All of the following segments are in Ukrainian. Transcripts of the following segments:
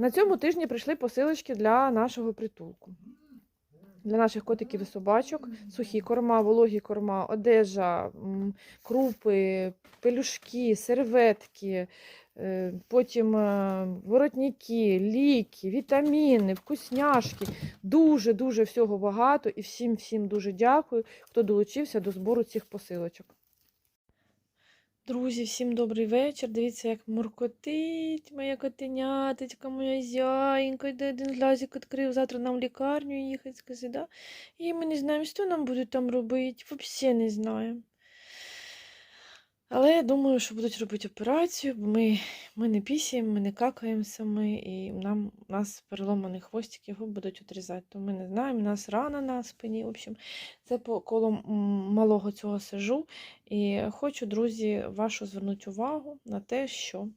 На цьому тижні прийшли посилочки для нашого притулку. Для наших котиків і собачок. Сухі корма, вологі корма, одежа, крупи, пелюшки, серветки, е, потім е, воротники, ліки, вітаміни, вкусняшки. Дуже-дуже всього багато. І всім-всім дуже дякую, хто долучився до збору цих посилочок. Друзі, всім добрий вечір. Дивіться, як муркотить моя котеняточка, моя зяєнька, де один глазик відкрив. Завтра нам в лікарню їхати, скажи, да? І ми не знаємо, що нам будуть там робити. Взагалі не знаємо. Але я думаю, що будуть робити операцію, бо ми, ми не пісяємо, ми не какаємо саме, і нам, нас переломаний хвостик, його будуть відрізати. То ми не знаємо, у нас рана на спині. В общем, це по коло малого цього сижу. І хочу, друзі, вашу звернути увагу на те, що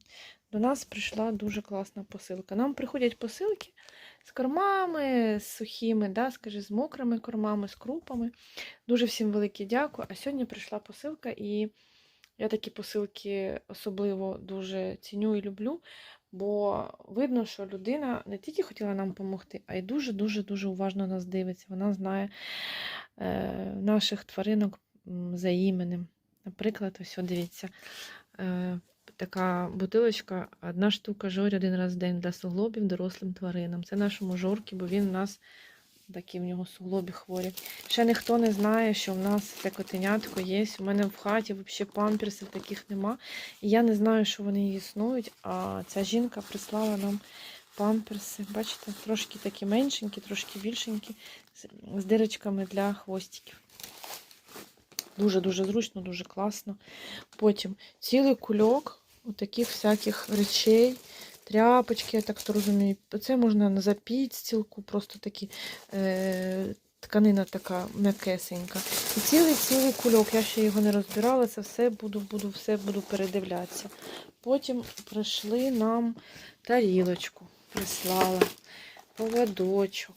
до нас прийшла дуже класна посилка. Нам приходять посилки з кормами, з сухими, да, скажи, з мокрими кормами, з крупами. Дуже всім велике дякую. А сьогодні прийшла посилка, і я такі посилки особливо дуже ціню і люблю, бо видно, що людина не тільки хотіла нам допомогти, а й дуже-дуже дуже уважно нас дивиться. Вона знає е, наших тваринок за іменем. Наприклад, ось дивіться, е, така бутилочка, одна штука жорь один раз в день для суглобів дорослим тваринам. Це нашому жорки, бо він у нас такі в нього суглобі хворі. Ще ніхто не знає, що в нас це котенятко є. У мене в хаті взагалі памперсів таких нема. І я не знаю, що вони існують, а ця жінка прислала нам памперси. Бачите, трошки такі меншенькі, трошки більшенькі, з, дирочками для хвостиків. Дуже-дуже зручно, дуже класно. Потім цілий кульок таких всяких речей, тряпочки, я так то розумію. Це можна на запідстілку, просто такі е, тканина така м'якесенька. І цілий-цілий кульок. Я ще його не розбирала, це все буду, буду, все буду передивлятися. Потім прийшли нам тарілочку, прислала, поводочок,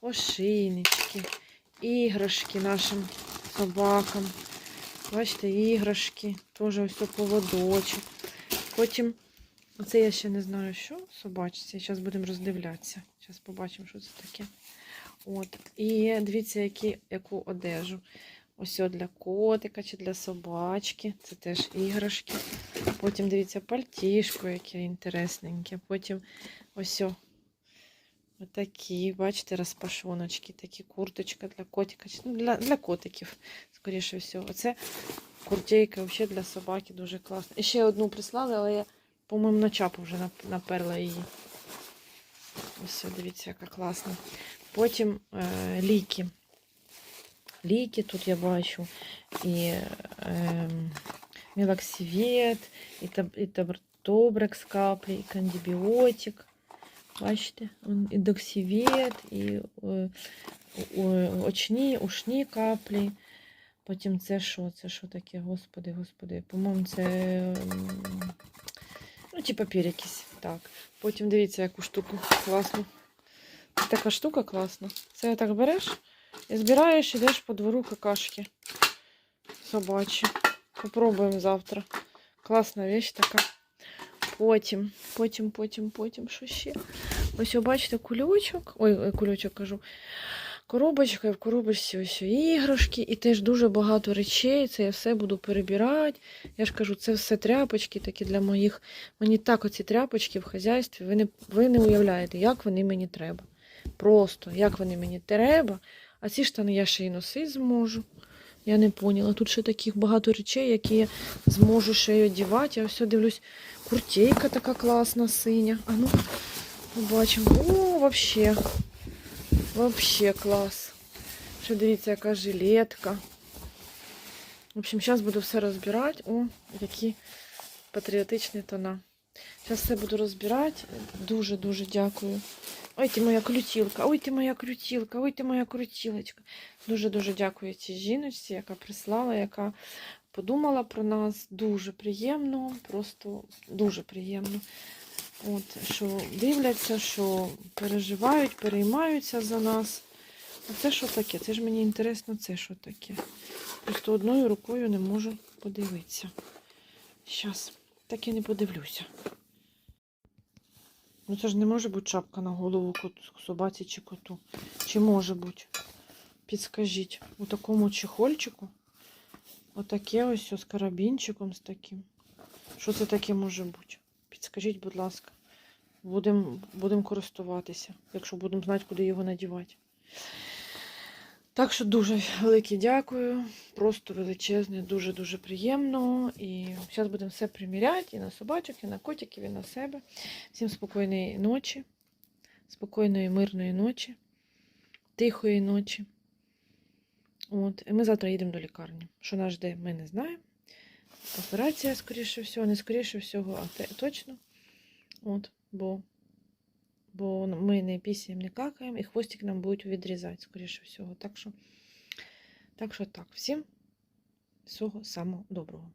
ошейнички, іграшки нашим собакам. Бачите, іграшки, теж ось поводочок. Потім, оце я ще не знаю, що собачці. Зараз будемо роздивлятися. Зараз побачимо, що це таке. От. І дивіться, які, яку одежу. Ось для котика чи для собачки. Це теж іграшки. Потім дивіться, пальтішко, яке інтересненьке. Потім ось о, Отакі, бачите, розпашоночки, такі курточка для котика, ну, для, для котиків, скоріше всього. Оце куртейка взагалі для собаки дуже класна. І ще одну прислали, але я, по-моєму, на чапу вже наперла її. Ось, дивіться, яка класна. Потім е, ліки. Ліки тут я бачу. І е, мілоксивет, і, таб, і табртобрекс каплі, і кандібіотик. Бачите, і доксівет, і е, очні, ушні каплі. Потім це що? Це що таке? Господи, господи. По-моєму, це. м, Ну, типа папір якийсь. Так. Потім дивіться, яку штуку класну. Це така штука класна. Це так береш і збираєш, ідеш по двору какашки собачі. Попробуємо завтра. Класна вещь така. Потім, потім, потім, потім, що ще? Ось, ви бачите, кульочок. Ой, е, кульочок кажу. Коробочка, і в коробочці ось іграшки, і теж дуже багато речей. Це я все буду перебирати. Я ж кажу, це все тряпочки такі для моїх. Мені так оці тряпочки в хазяйстві. Ви не, ви не уявляєте, як вони мені треба. Просто як вони мені треба. А ці штани я ще й носити зможу. Я не поняла. Тут ще таких багато речей, які я зможу ще й одягати. Я все дивлюсь, куртейка така класна, синя. А ну, побачимо. О, вообще. Вообще клас. Ще дивіться, яка жилетка. В общем, зараз буду все розбирати. О, які патріотичні тона. Зараз все буду розбирати. Дуже-дуже дякую. Ой, ти моя крутілка, ой, ти моя крутілка, ой, ти моя крутілочка. Дуже-дуже дякую цій жіночці, яка прислала, яка подумала про нас. Дуже приємно, просто дуже приємно. От, що дивляться, що переживають, переймаються за нас. А це що таке? Це ж мені інтересно, це що таке. Просто одною рукою не можу подивитися. Зараз, так і не подивлюся. Ну це ж не може бути шапка на голову собаці чи коту. Чи може бути? Підскажіть, у такому чехольчику. Отаке ось з карабінчиком з таким. Що це таке може бути? Підскажіть, будь ласка. Будемо будем користуватися, якщо будемо знати, куди його надівати. Так що дуже велике дякую. Просто величезне, дуже-дуже приємно. І зараз будемо все приміряти і на собачок, і на котиків, і на себе. Всім спокійної ночі, спокійної, мирної ночі, тихої ночі. От. І ми завтра їдемо до лікарні. Що нас жде, ми не знаємо. Операція, скоріше всього, не скоріше всього, а те, точно. От, бо, бо ми не пісяємо, не какаємо, і хвостик нам будуть відрізати, скоріше всього. Так що, так що так, всім всього самого доброго.